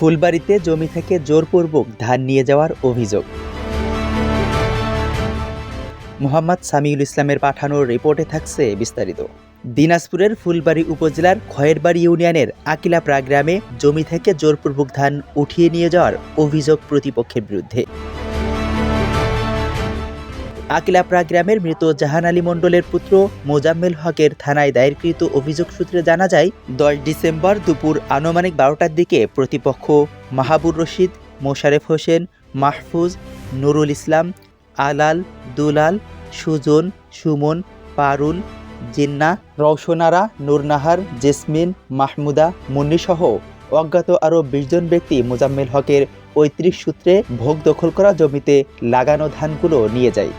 ফুলবাড়িতে জমি থেকে জোরপূর্বক ধান নিয়ে যাওয়ার অভিযোগ। মোহাম্মদ সামিউল ইসলামের পাঠানো রিপোর্টে থাকছে বিস্তারিত। দিনাজপুরের ফুলবাড়ি উপজেলার খয়েরবাড়ি ইউনিয়নের আকিলাপড়া গ্রামে জমি থেকে জোরপূর্বক ধান উঠিয়ে নিয়ে যাওয়ার অভিযোগ প্রতিপক্ষের বিরুদ্ধে। আকিলাপ্রা গ্রামের মৃত জাহান আলী মণ্ডলের পুত্র মোজাম্মেল হকের থানায় দায়েরকৃত অভিযোগ সূত্রে জানা যায়, দশ ডিসেম্বর দুপুর আনুমানিক বারোটার দিকে প্রতিপক্ষ মাহাবুর রশিদ, মোশারেফ হোসেন, মাহফুজ, নুরুল ইসলাম, আলাল, দুলাল, সুজন, সুমন, পারুল, জিন্না, রওশনারা, নূরনাহার, জেসমিন, মাহমুদা, মুন্নিসহ অজ্ঞাত আরও বিশজন ব্যক্তি মোজাম্মেল হকের পঁয়ত্রিশ সূত্রে ভোগ দখল করা জমিতে লাগানো ধানগুলো নিয়ে যায়।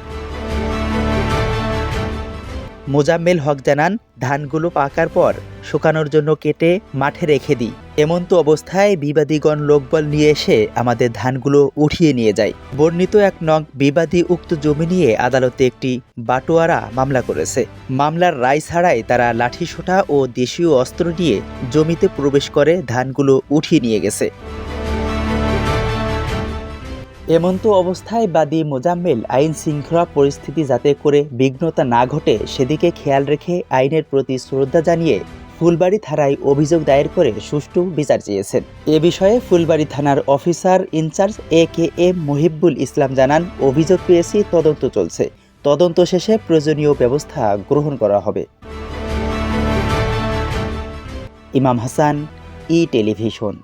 মোজাম্মেল হক জানান, ধানগুলো পাকার পর শুকানোর জন্য কেটে মাঠে রেখে দিই। এমন তো অবস্থায় বিবাদীগণ লোকবল নিয়ে এসে আমাদের ধানগুলো উঠিয়ে নিয়ে যায়। বর্ণিত এক নং বিবাদী উক্ত জমি নিয়ে আদালতে একটি বাটোয়ারা মামলা করেছে। মামলার রায় ছাড়াই তারা লাঠিসোঁটা ও দেশীয় অস্ত্র নিয়ে জমিতে প্রবেশ করে ধানগুলো উঠিয়ে নিয়ে গেছে। এমন্ত অবস্থায় বাদী মোজাম্মেল আইন শৃঙ্খলা পরিস্থিতি যাতে করে বিঘ্নতা না ঘটে, সেদিকে খেয়াল রেখে আইনের প্রতি শ্রদ্ধা জানিয়ে ফুলবাড়ি থানায় অভিযোগ দায়ের করে সুষ্ঠু বিচার চেয়েছেন। এ বিষয়ে ফুলবাড়ি থানার officer in charge A K M Mohibul Islam জানান, অভিযোগ পেয়েছি, তদন্ত চলছে। তদন্ত শেষে প্রয়োজনীয় ব্যবস্থা গ্রহণ করা হবে। ইমাম হাসান, ই টেলিভিশন।